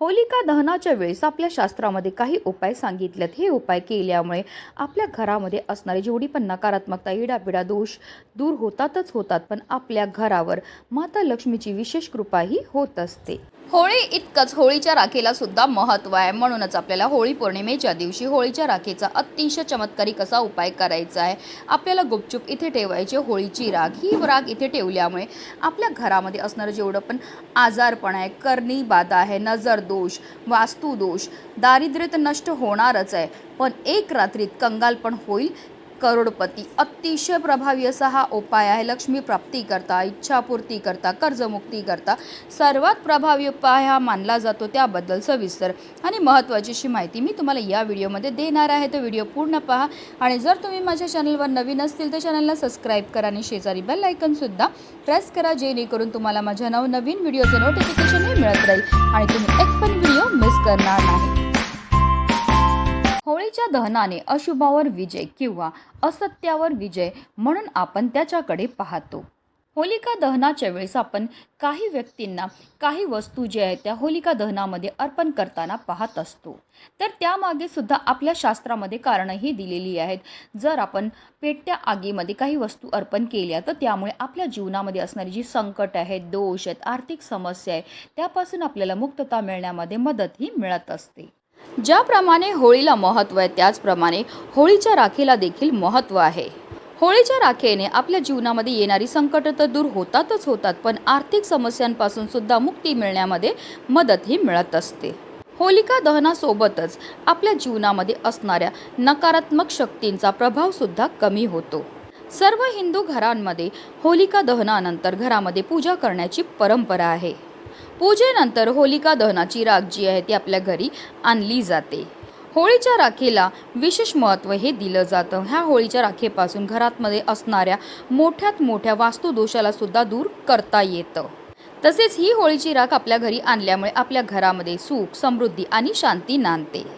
होलिका दहनाच्या वेळेस आपल्या शास्त्रामध्ये काही उपाय सांगितलेत. हे उपाय केल्यामुळे आपल्या घरामध्ये असणारी जेवढी पण नकारात्मकता इडापिडा दोष दूर होतातच होतात पण आपल्या घरावर माता लक्ष्मीची विशेष कृपाही होत असते. होळी इतकंच. होळीच्या राखेला सुद्धा महत्त्व आहे. म्हणूनच आपल्याला होळी पौर्णिमेच्या दिवशी होळीच्या राखेचा अतिशय चमत्कारिक असा उपाय करायचा आहे आपल्याला गुपचूप इथे ठेवायची. होळीची राख ही राग इथे ठेवल्यामुळे आपल्या घरामध्ये असणारं जेवढं पण आजारपण आहे करणी बाधा आहे नजर दोष वास्तुदोष दारिद्र्य तर नष्ट होणारच आहे. पण एक रात्रीत कंगाल पण होईल करोडपती. अतिशय प्रभावी असा हा उपाय आहे. लक्ष्मी प्राप्ती करता इच्छापूर्ती करता कर्जमुक्ती करता. सर्वात प्रभावी उपाय हा मानला जातो त्याबद्दल सविस्तर आणि महत्त्वाची अशी माहिती मी तुम्हाला या व्हिडिओमध्ये देणार आहे. तो व्हिडिओ पूर्ण पहा आणि जर तुम्ही माझ्या चॅनलवर नवीन असतील तर चॅनलला सबस्क्राईब करा आणि शेजारी बेल आयकनसुद्धा प्रेस करा जेणेकरून तुम्हाला माझ्या नवनवीन व्हिडिओचं नोटिफिकेशनही मिळत राहील आणि तुम्ही एक पण व्हिडिओ मिस करणार नाही. होळीच्या दहनाने अशुभावर विजय किंवा असत्यावर विजय म्हणून आपण त्याच्याकडे पाहतो. होलिका दहनाच्या वेळेस आपण काही व्यक्तींना काही वस्तू ज्या आहेत त्या होलिका दहनामध्ये अर्पण करताना पाहत असतो. तर त्यामागे सुद्धा आपल्या शास्त्रामध्ये कारणंही दिलेली आहेत. जर आपण पेटत्या आगीमध्ये काही वस्तू अर्पण केल्या तर त्यामुळे आपल्या जीवनामध्ये असणारी जी संकट आहेत दोष आहेत आर्थिक समस्या आहे त्यापासून आपल्याला मुक्तता मिळण्यामध्ये मदतही मिळत असते. ज्याप्रमाणे होळीला महत्त्व आहे त्याचप्रमाणे होळीच्या राखेला देखील महत्त्व आहे. होळीच्या राखेने आपल्या जीवनामध्ये येणारी संकटं तर दूर होतातच होतात पण आर्थिक समस्यांपासून सुद्धा मुक्ती मिळण्यामध्ये मदतही मिळत असते. होलिका दहनासोबतच आपल्या जीवनामध्ये असणाऱ्या नकारात्मक शक्तींचा प्रभावसुद्धा कमी होतो. सर्व हिंदू घरांमध्ये होलिका दहनानंतर घरामध्ये पूजा करण्याची परंपरा आहे. पूजेनंतर होलिका दहनाची राख जी आहे ती आपल्या घरी आणली जाते. होळीच्या राखेला विशेष महत्त्व हे दिलं जातं. ह्या होळीच्या राखेपासून घरातमध्ये असणाऱ्या मोठ्यात मोठ्या वास्तुदोषाला सुद्धा दूर करता येतं. तसेच ही होळीची राख आपल्या घरी आणल्यामुळे आपल्या घरामध्ये सुख समृद्धी आणि शांती नांदते.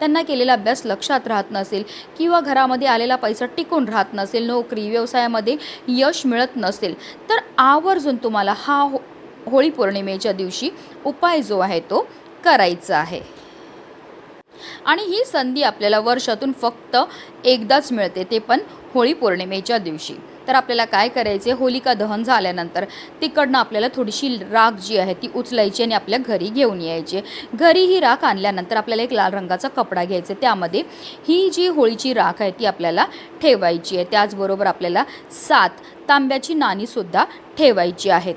त्यांना केलेला अभ्यास लक्षात राहत नसेल किंवा घरामध्ये आलेला पैसा टिकून राहत नसेल नोकरी व्यवसायामध्ये यश मिळत नसेल तर आवर्जून तुम्हाला हा हो होळी पौर्णिमेच्या दिवशी उपाय जो आहे तो करायचा आहे. आणि ही संधी आपल्याला वर्षातून फक्त एकदाच मिळते ते पण होळी पौर्णिमेच्या दिवशी. तर आपल्याला काय करायचे होलिका दहन झाल्यानंतर तिकडनं आपल्याला थोडीशी राख जी आहे ती उचलायची आणि आपल्या घरी घेऊन यायची. घरी ही राख आणल्यानंतर आपल्याला एक लाल रंगाचा कपडा घ्यायचा. त्यामध्ये ही जी होळीची राख आहे ती आपल्याला ठेवायची आहे. त्याचबरोबर आपल्याला सात तांब्याची नाणीसुद्धा ठेवायची आहेत.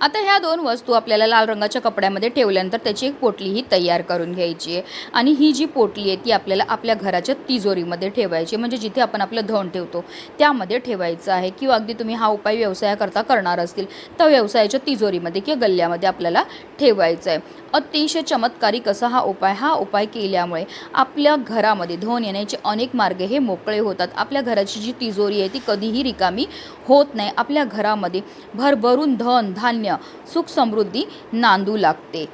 आता ह्या दोन वस्तू आपल्याला लाल रंगाच्या कपड्यामध्ये ठेवल्यानंतर त्याची एक पोटली ही तयार करून घ्यायची आहे. आणि ही जी पोटली आहे ती आपल्याला आपल्या घराच्या तिजोरीमध्ये ठेवायची म्हणजे जिथे आपण आपलं धन ठेवतो त्यामध्ये ठेवायचं आहे. किंवा अगदी तुम्ही हा उपाय व्यवसायाकरता करणार असतील तर व्यवसायाच्या तिजोरीमध्ये किंवा गल्ल्यामध्ये आपल्याला ठेवायचं आहे. अतिशय चमत्कारिक असा हा उपाय हा उपाय केल्यामुळे आपल्या घरामध्ये धन येण्याचे अनेक मार्ग हे मोकळे होतात. आपल्या घराची जी तिजोरी आहे ती कधीही रिकामी होत नाही. आपल्या घरामध्ये भरभरून धन धान्य सुख समृद्धी नांदू लागते.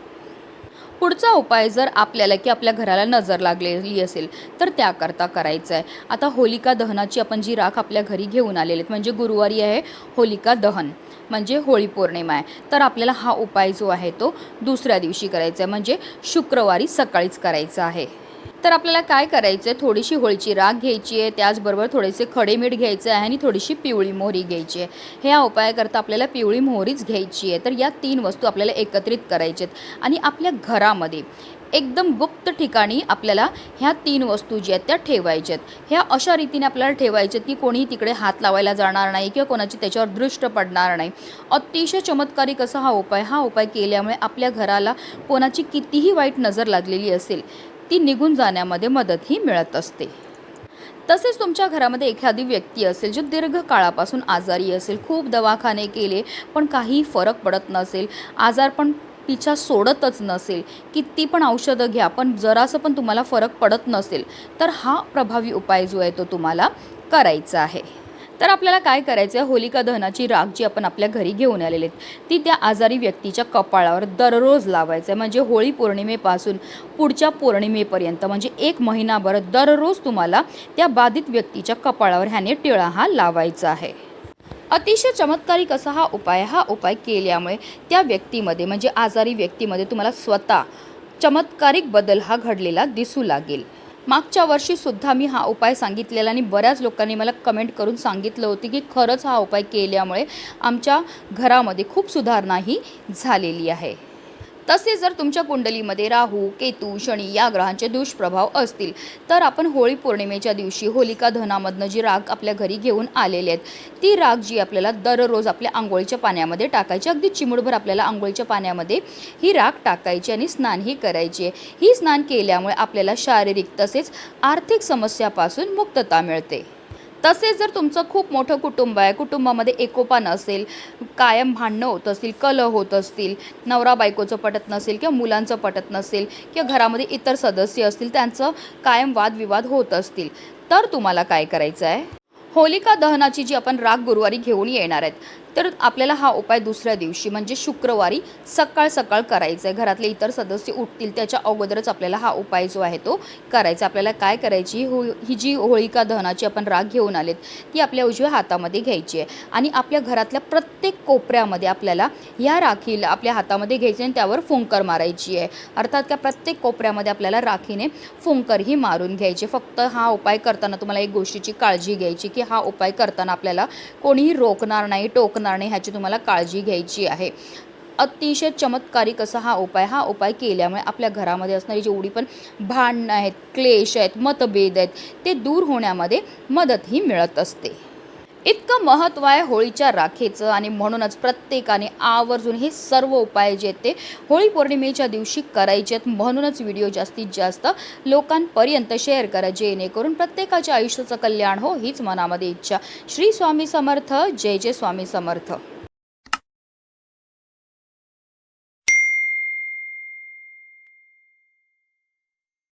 पुढचा उपाय जर आपल्याला की आपल्या घराला नजर लागलेली असेल तर त्याकरता करायचं आहे आता होलिका दहनाची आपण जी राख आपल्या घरी घेऊन आलेली आहेत म्हणजे गुरुवारी आहे होलिका दहन म्हणजे होळी पौर्णिमा आहे. तर आपल्याला हा उपाय जो आहे तो दुसऱ्या दिवशी करायचा आहे म्हणजे शुक्रवारी सकाळीच करायचा आहे. तर आपल्याला काय करायचं आहे थोडीशी होळीची राख घ्यायची आहे त्याचबरोबर थोडेसे खडे मीठ घ्यायचं आहे आणि थोडीशी पिवळी मोहरी घ्यायची आहे. ह्या उपायाकरता आपल्याला पिवळी मोहरीच घ्यायची आहे. तर या तीन वस्तू आपल्याला एकत्रित करायच्या आहेत आणि आपल्या घरामध्ये एकदम गुप्त ठिकाणी आपल्याला ह्या तीन वस्तू ज्या आहेत त्या ठेवायच्या आहेत ह्या अशा रीतीने आपल्याला ठेवायच्या आहेत की कोणीही तिकडे हात लावायला जाणार नाही किंवा कोणाची त्याच्यावर दृष्ट पडणार नाही. अतिशय चमत्कारिक असा हा उपाय? हा उपाय केल्यामुळे आपल्या घराला कोणाची कितीही वाईट नजर लागलेली असेल ती निघून जाण्यामध्ये मदतही मिळत असते. तसेच तुमच्या घरामध्ये एखादी व्यक्ती असेल जो दीर्घकाळापासून आजारी असेल खूप दवाखाने केले पण काही फरक पडत नसेल आजार पण तिच्या सोडतच नसेल किती पण औषधं घ्या पण जरासं पण तुम्हाला फरक पडत नसेल तर हा प्रभावी उपाय जो आहे तो तुम्हाला करायचा आहे. तर आपल्याला काय करायचं आहे होलिका दहनाची राख जी आपण आपल्या घरी घेऊन आलेली आहेत ती त्या आजारी व्यक्तीच्या कपाळावर दररोज लावायचं आहे म्हणजे होळी पौर्णिमेपासून पुढच्या पौर्णिमेपर्यंत म्हणजे एक महिनाभर दररोज तुम्हाला त्या बाधित व्यक्तीच्या कपाळावर ह्याने टिळा हा लावायचा आहे. अतिशय चमत्कारिक असा हा उपाय हा उपाय केल्यामुळे त्या व्यक्तीमध्ये म्हणजे आजारी व्यक्तीमध्ये तुम्हाला स्वतः चमत्कारिक बदल हा घडलेला दिसू लागेल. मागच्या वर्षीसुद्धा मी हा उपाय सांगितलेला आणि बऱ्याच लोकांनी मला कमेंट करून सांगितलं होतं की खरंच हा उपाय केल्यामुळे आमच्या घरामध्ये खूप सुधारणाही झालेली आहे. तसेच जर तुमच्या कुंडलीमध्ये राहू केतू शनी या ग्रहांचे दुष्प्रभाव असतील तर आपण होळी पौर्णिमेच्या दिवशी होलिका दहनामधनं जी राग आपल्या घरी घेऊन आलेली आहेत ती राग जी आपल्याला दररोज आपल्या आंघोळीच्या पाण्यामध्ये टाकायची अगदी चिमुडभर आपल्याला आंघोळीच्या पाण्यामध्ये ही राग टाकायची आणि स्नानही करायची आहे. ही स्नान केल्यामुळे आपल्याला शारीरिक तसेच आर्थिक समस्यापासून मुक्तता मिळते. तसेच जर तुमचं खूप मोठं कुटुंब आहे कुटुंबामध्ये एकोपा नसेल कायम भांडणं होत असतील कलह होत असतील नवरा बायकोचं पटत नसेल किंवा मुलांचं पटत नसेल किंवा घरामध्ये इतर सदस्य असतील त्यांचं कायम वादविवाद होत असतील तर तुम्हाला काय करायचं आहे? होलिका दहनाची जी आपण राग गुरुवारी घेऊन येणार आहेत तर आपल्याला हा उपाय दुसऱ्या दिवशी म्हणजे शुक्रवारी सकाळ सकाळ करायचा आहे घरातले इतर सदस्य उठतील त्याच्या अगोदरच आपल्याला हा उपाय जो आहे तो करायचा. आपल्याला काय करायची? हो ही जी होळिका दहनाची आपण राग घेऊन आलेत ती आपल्या उजव्या हातामध्ये घ्यायची आहे. आणि आपल्या घरातल्या प्रत्येक कोपऱ्यामध्ये आपल्याला ह्या राखीला आपल्या हातामध्ये घ्यायची आणि त्यावर फुंकर मारायची आहे. अर्थात त्या प्रत्येक कोपऱ्यामध्ये आपल्याला राखीने फुंकरही मारून घ्यायचे. फक्त हा उपाय करताना तुम्हाला एक गोष्टीची काळजी घ्यायची की हा उपाय करताना आपल्याला कोणीही रोखणार नाही टोकणार नाही ह्याची तुम्हाला काळजी घ्यायची आहे. अतिशय चमत्कारिक असा हा उपाय हा उपाय केल्यामुळे आपल्या घरामध्ये असणारी जेवढी पण भांडणं आहेत क्लेश आहेत मतभेद आहेत ते दूर होण्यामध्ये मदतही मिळत असते. इतकं महत्त्व आहे होळीच्या राखेचं आणि म्हणूनच प्रत्येकाने आवर्जून हे सर्व उपाय जे आहेत ते होळी पौर्णिमेच्या दिवशी करायचे आहेत. म्हणूनच व्हिडिओ जास्तीत जास्त लोकांपर्यंत शेअर करा जेणेकरून प्रत्येकाच्या आयुष्याचं कल्याण हो हीच मनामध्ये इच्छा. श्री स्वामी समर्थ जय जय स्वामी समर्थ.